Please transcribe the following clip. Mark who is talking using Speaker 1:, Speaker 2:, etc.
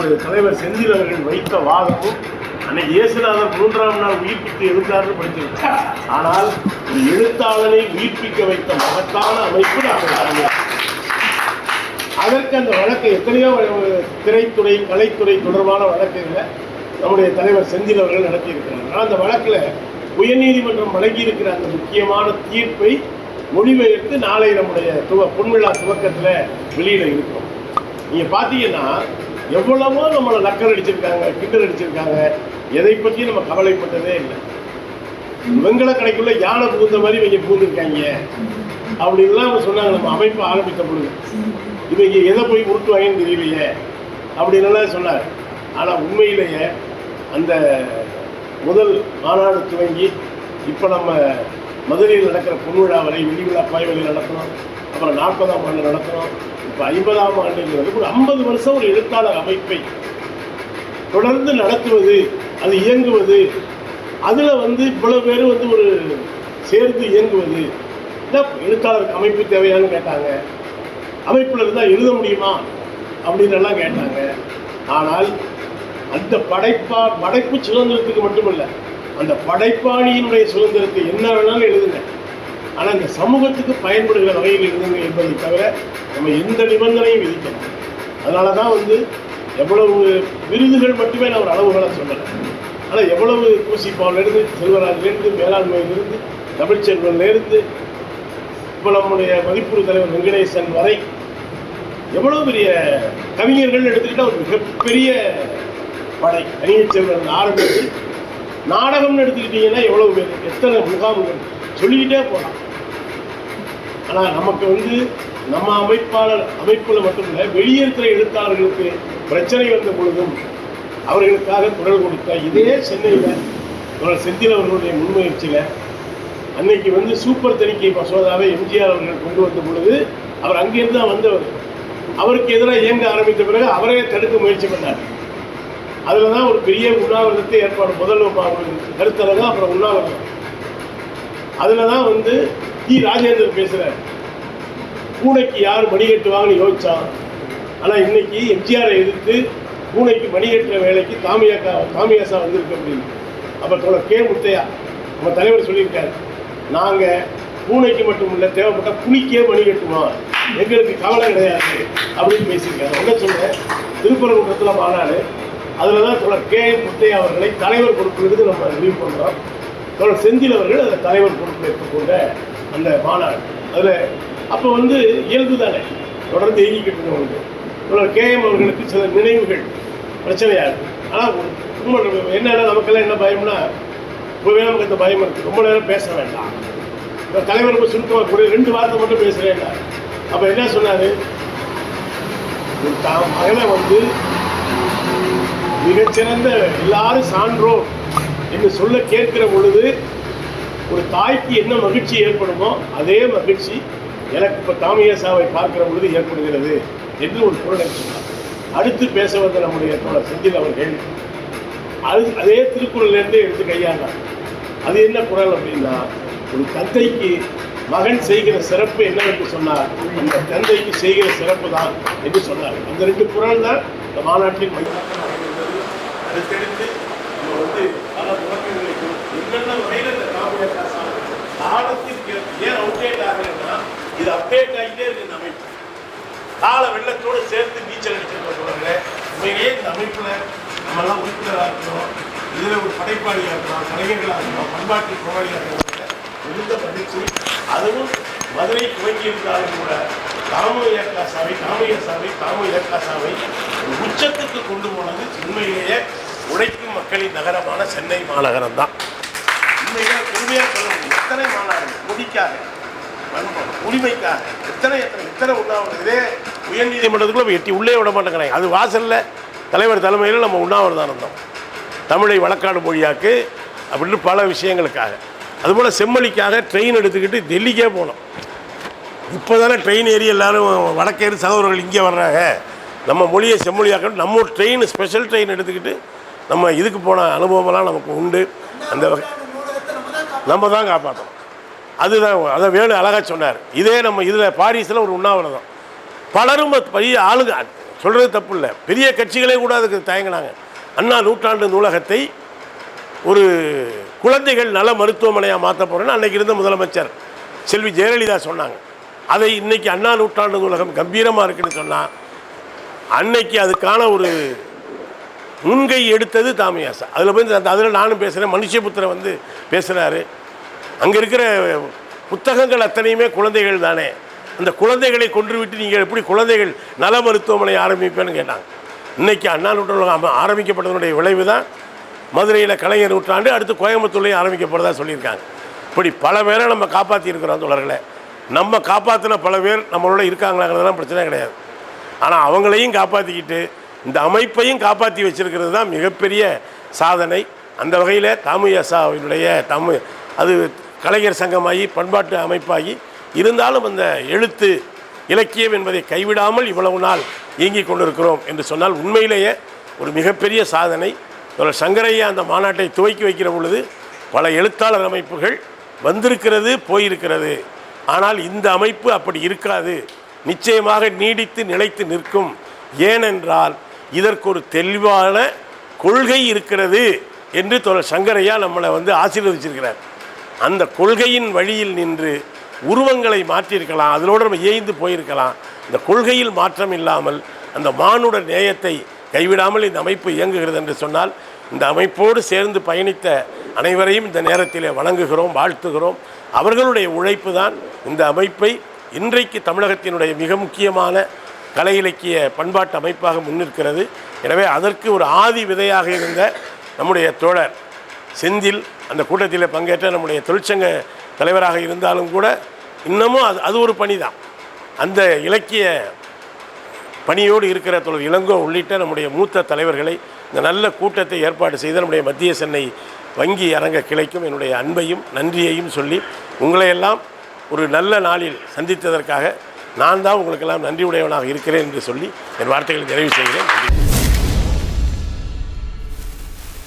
Speaker 1: நம்முடைய தலைவர் செந்தில் அவர்கள் வைத்த வாதமும் அன்னைக்கு இயேசுநாதர் மூன்றாம் நாள் உயிர்ப்பித்து எழுத்தாளர் படித்திருக்கார் ஆனால் ஒரு எழுத்தாளனை உயிர்ப்பிக்க வைத்த மகத்தான அமைப்பு நாங்கள் அரங்கேற்றோம் அதற்கு அந்த வழக்கை எத்தனையோ திரைத்துறை கலைத்துறை தொடர்பான வழக்குகளை நம்முடைய தலைவர் செந்தில் அவர்கள் நடத்தியிருக்கிறார். ஆனால் அந்த வழக்கில் உயர்நீதிமன்றம் வழங்கியிருக்கிற அந்த முக்கியமான தீர்ப்பை மொழிபெயர்த்து நாளை நம்முடைய துவ பொன்விழா துவக்கத்தில் வெளியிட இருக்கிறோம் நீங்கள் பார்த்தீங்கன்னா எவ்வளவோ நம்மளை நக்கல் அடிச்சிருக்காங்க கிண்டல் அடிச்சிருக்காங்க. எதை பற்றியும் நம்ம கவலைப்பட்டதே இல்லை. வெங்கல கடைக்குள்ள யானை புகுந்த மாதிரி இவங்க பூந்துருக்காங்க அப்படின்லாம் அவங்க சொன்னாங்க நம்ம அமைப்பு ஆரம்பித்த பொழுது. இவங்க எதை போய் உருட்டுவாங்கன்னு தெரியலையே அப்படின்லாம் சொன்னார். ஆனால் உண்மையிலேயே அந்த முதல் மாநாடு துவங்கி இப்போ நம்ம மதுரையில் நடக்கிற பொன்விழா வரை வெள்ளி விழா பாய்வழி நடத்தணும். அப்புறம் நாற்பதாம் ஆண்டு நடத்துகிறோம் இப்போ ஐம்பதாம் ஆண்டுங்கிறது ஒரு ஐம்பது வருஷம் ஒரு எழுத்தாளர் அமைப்பை தொடர்ந்து நடத்துவது அது இயங்குவது அதில் வந்து இவ்வளோ பேர் வந்து ஒரு சேர்ந்து இயங்குவது இதான் எழுத்தாளருக்கு அமைப்பு தேவையான்னு கேட்டாங்க. அமைப்பில் இருந்தால் எழுத முடியுமா அப்படின்னு எல்லாம் கேட்டாங்க. ஆனால் அந்த படைப்பா படைப்பு சுதந்திரத்துக்கு மட்டுமல்ல அந்த படைப்பாளியினுடைய சுதந்திரத்தை என்ன வேணாலும் எழுதுங்க. ஆனால் இந்த சமூகத்துக்கு பயன்படுகிற வகையில் இருந்தது என்பதை தவிர நம்ம எந்த நிபந்தனையும் விதிக்கணும் அதனால தான் வந்து எவ்வளவு விருதுகள் மட்டுமே நான் ஒரு அளவுகளை சொல்லலை. ஆனால் எவ்வளவு பூசிப்பாவிலிருந்து செல்வராஜிலிருந்து மேலாண்மையிலிருந்து தமிழ்ச்செல்வன்லேருந்து இப்போ நம்முடைய மதிப்புறு தலைவர் வெங்கடேசன் வரை எவ்வளவு பெரிய கவிஞர்கள் எடுத்துக்கிட்டால் ஒரு மிகப்பெரிய படை. கவிஞர் செல்வன் நாடகம்னு எடுத்துக்கிட்டீங்கன்னா எவ்வளோ பேர் எத்தனை முகாம்கள் சொல்லிக்கிட்டே போகலாம். ஆனால் நமக்கு வந்து நம்ம அமைப்பாளர் அமைப்பில் மட்டுமில்லை வெளியே இருக்கிற எழுத்தாளர்களுக்கு பிரச்சனை வந்த பொழுதும் அவர்களுக்காக குரல் கொடுத்த இதே சென்னையில் செந்தில் அவர்களுடைய முன்முயற்சியில் அன்னைக்கு வந்து சூப்பர் தணிக்கை மசோதாவை எம்ஜிஆர் அவர்கள் கொண்டு வந்த பொழுது அவர் அங்கேருந்து தான் வந்தவர். அவருக்கு எதிராக இயங்க ஆரம்பித்த பிறகு அவரே தடுக்க முயற்சி பண்ணார். அதில் தான் ஒரு பெரிய உண்ணாவிரதத்தை ஏற்பாடு முதல் கருத்தரங்கம் அப்புறம் உண்ணாவிரதம். அதில் தான் வந்து டி ராஜேந்தர் பேசுகிறார் பூனைக்கு யார் மணி கட்டுவாங்கன்னு யோசிச்சான் ஆனால் இன்னைக்கு எம்ஜிஆரை எதிர்த்து பூனைக்கு மணி கட்டுற வேலைக்கு தாமியாக்கா தாமியாசா வந்திருக்கு அப்படின்னு. அப்போ தோழர் கே. முத்தையா நம்ம தலைவர் சொல்லியிருக்காரு. நாங்கள் பூனைக்கு மட்டும் இல்லை தேவைப்பட்ட புலிக்கே மணி கட்டுவோம் எங்களுக்கு கவலை கிடையாது அப்படின்னு பேசியிருக்காரு. என்ன சொல்கிறேன் திருப்பரங்குன்றத்தில் மாநாடு அதில் தான் தோழர் கே. முத்தையா அவர்களை தலைவர் பொறுப்பிலிருந்து நம்ம ரிலீவ் பண்ணுறோம் தோழர் செந்தில் அவர்கள் அந்த தலைவர் பொறுப்பில் எடுத்துக்கொண்ட அந்த மாநாடு. அதில் அப்போ வந்து இயல்பு தானே? தொடர்ந்து இயங்கிக்கிட்டு இருந்தவங்க இவ்வளோ கேஎம் அவர்களுக்கு சில நினைவுகள் பிரச்சனையாக இருக்குது ஆனால் ரொம்ப என்னென்னா நமக்கெல்லாம் என்ன பயம்னா இப்போவே நமக்கு இந்த பயம் இருக்குது ரொம்ப நேரம் பேச வேண்டாம். இப்போ தலைவருக்கு சுருக்கமாக கூட ரெண்டு வார்த்தை மட்டும் பேசுகிறேன் அப்போ என்ன சொன்னார்? தான் மகனை வந்து மிகச்சிறந்த எல்லாரும் சான்றோம் என்று சொல்ல கேட்கிற பொழுது ஒரு தாய்க்கு என்ன மகிழ்ச்சி ஏற்படுமோ அதே மகிழ்ச்சி எனக்கு இப்போ தாமியாசாவை பார்க்கிற பொழுது ஏற்படுகிறது என்று ஒரு குரலை சொன்னார். அடுத்து பேச வந்த நம்முடைய தோழர் செந்தில் அவர்கள் அது அதே திருக்குறள்லேருந்தே எடுத்து கையாண்டார். அது என்ன குரல் அப்படின்னா ஒரு தந்தைக்கு மகன் செய்கிற சிறப்பு என்னவென்று சொன்னார். அந்த தந்தைக்கு செய்கிற சிறப்பு தான் என்று சொன்னார். அந்த ரெண்டு குரல் தான் இந்த மாநாட்டில் மையமாக அடுத்தடுத்து நம்ம வந்து பல முழக்கங்களை கொடுத்து என்னென்ன வகையில் இந்த காமியா காலத்திற்கு ஏன் அப்டேட் ஆகலைன்னா இது அப்டேட் ஆகிட்டே இருக்கு இந்த அமைப்பு கூட சேர்த்து நீச்சல் அடிச்சிருக்க சொல்லுங்களே உண்மையிலேயே இந்த அமைப்பில் நம்மெல்லாம் உறுப்பினராக இருக்கிறோம். இதில் ஒரு படைப்பாளியாக இருக்கிறோம் கலைஞர்களாக இருக்கிறோம் பண்பாட்டு போராளியாக இருக்கிறோம். மிகுந்த மகிழ்ச்சி. அதுவும் மதுரை துவங்கி இருந்தாலும் கூட ஏற்கா இயக்காசாவை காம இயக்காசாவை காம ஏற்கா ஒரு உச்சத்துக்கு கொண்டு போனது உண்மையிலேயே உழைக்கும் மக்களின் நகரமான சென்னை மாநகரம் தான். உண்மையிலே உண்மையாக சொல்ல முடியும். எத்தனை மாநகரம்? முடிக்காக. உரிமைக்காக. எத்தனை எத்தனை எத்தனை உண்ணாவிரதம் இதே உயர்நீதிமன்றத்துக்குள்ள போய் எட்டி உள்ளே விட மாட்டேங்கிறாங்க அது வாசல்ல தலைவர் தலைமையில் நம்ம உண்ணாவிரதம் இருந்தோம். தமிழை வழக்காடு மொழியாக்கு அப்படின்னு பல விஷயங்களுக்காக. அதுபோல் செம்மொழிக்காக ட்ரெயின் எடுத்துக்கிட்டு டெல்லிக்கே போனோம். இப்போ தானே ட்ரெயின் ஏறி எல்லாரும் வடக்கேறு சகோதரர்கள் இங்கே வர்றாங்க. நம்ம மொழியை செம்மொழியாக்கணும். நம்ம ஒரு ட்ரெயின் ஸ்பெஷல் ட்ரெயின் எடுத்துக்கிட்டு நம்ம இதுக்கு போன அனுபவமெல்லாம் நமக்கு உண்டு. அந்த வகை நம்ம தான் காப்பாற்றணும். அதுதான் அதை வேலு அழகாக சொன்னார். இதே நம்ம இதில் பாரிஸில் ஒரு உண்ணாவிரதம். பலரும் பெரிய ஆளுங்க சொல்கிறது தப்பு இல்லை பெரிய கட்சிகளே கூட அதுக்கு தயங்கினாங்க. அண்ணா நூற்றாண்டு நூலகத்தை ஒரு குழந்தைகள் நல மருத்துவமனையாக மாற்ற போகிறேன்னு அன்றைக்கி இருந்த முதலமைச்சர் செல்வி ஜெயலலிதா சொன்னாங்க. அதை இன்னைக்கு அண்ணா நூற்றாண்டு நூலகம் கம்பீரமாக இருக்குன்னு சொன்னால் அன்னைக்கு அதுக்கான ஒரு முன்கை எடுத்தது தாமியாசா. அதில் போய் அந்த அதில் நானும் பேசுகிறேன் மனுஷபுத்திரன் வந்து பேசுகிறாரு அங்கே இருக்கிற புத்தகங்கள் அத்தனையுமே குழந்தைகள் தானே. அந்த குழந்தைகளை கொன்றுவிட்டு நீங்கள் எப்படி குழந்தைகள் நல மருத்துவமனை ஆரம்பிப்பேன்னு கேட்டாங்க. இன்னைக்கு அண்ணா நூற்றாண்டு ஆரம்பிக்கப்பட்டதனுடைய விளைவு தான். மதுரையில் கலைஞர் நூற்றாண்டு அடுத்து கோயம்புத்தூர்லையும் ஆரம்பிக்கப்படுறதா சொல்லியிருக்காங்க. இப்படி பல பேரை நம்ம காப்பாற்றியிருக்கிறோம் தொடர்களை நம்ம காப்பாற்றின பல பேர் நம்மளோட இருக்காங்களாங்கிறதெல்லாம் பிரச்சனை கிடையாது. ஆனால் அவங்களையும் காப்பாற்றிக்கிட்டு இந்த அமைப்பையும் காப்பாற்றி வச்சிருக்கிறது தான் மிகப்பெரிய சாதனை. அந்த வகையில் தாமுயசாவினுடைய தமிழ் அது கலைஞர் சங்கமாகி பண்பாட்டு அமைப்பாகி இருந்தாலும் அந்த எழுத்து இலக்கியம் என்பதை கைவிடாமல் இவ்வளவு நாள் இயங்கிக் கொண்டிருக்கிறோம் என்று சொன்னால் உண்மையிலேயே ஒரு மிகப்பெரிய சாதனை. ஒரு சங்கரையா அந்த மாநாட்டை துவக்கி வைக்கிற பொழுது பல எழுத்தாளர் அமைப்புகள் வந்திருக்கிறது போயிருக்கிறது. ஆனால் இந்த அமைப்பு அப்படி இருக்காது. நிச்சயமாக நீடித்து நிலைத்து நிற்கும். ஏனென்றால் இதற்கு ஒரு தெளிவான கொள்கை இருக்கிறது என்று தொடர் சங்கரையா நம்மளை வந்து ஆசீர்வதிச்சிருக்கிறார். அந்த கொள்கையின் வழியில் நின்று உருவங்களை மாற்றியிருக்கலாம் அதனோடு நம்ம ஏய்ந்து போயிருக்கலாம். இந்த கொள்கையில் மாற்றம் இல்லாமல் அந்த மானுட நேயத்தை கைவிடாமல் இந்த அமைப்பு இயங்குகிறது என்று சொன்னால் இந்த அமைப்போடு சேர்ந்து பயணித்த அனைவரையும் இந்த நேரத்தில் வணங்குகிறோம் வாழ்த்துகிறோம். அவர்களுடைய உழைப்பு தான் இந்த அமைப்பை இன்றைக்கு தமிழகத்தினுடைய மிக முக்கியமான கலை இலக்கிய பண்பாட்டு அமைப்பாக முன்னிற்கிறது. எனவே அதற்கு ஒரு ஆதி விதையாக இருந்த நம்முடைய தோழர் செந்தில் அந்த கூட்டத்தில் பங்கேற்ற நம்முடைய தொழிற்சங்க தலைவராக இருந்தாலும் கூட இன்னமும் அது அது ஒரு பணி தான் அந்த இலக்கிய பணியோடு இருக்கிற தொழில் இளங்கோ உள்ளிட்ட நம்முடைய மூத்த தலைவர்களை இந்த நல்ல கூட்டத்தை ஏற்பாடு செய்த நம்முடைய மத்திய சென்னை வங்கி அரங்க கிளைக்கும் என்னுடைய அன்பையும் நன்றியையும் சொல்லி உங்களையெல்லாம் ஒரு நல்ல நாளில் சந்தித்ததற்காக நான் தான் உங்களுக்கெல்லாம் நன்றியுடையவனாக இருக்கிறேன் என்று சொல்லி என் வார்த்தைகளை நிறைவு செய்கிறேன்.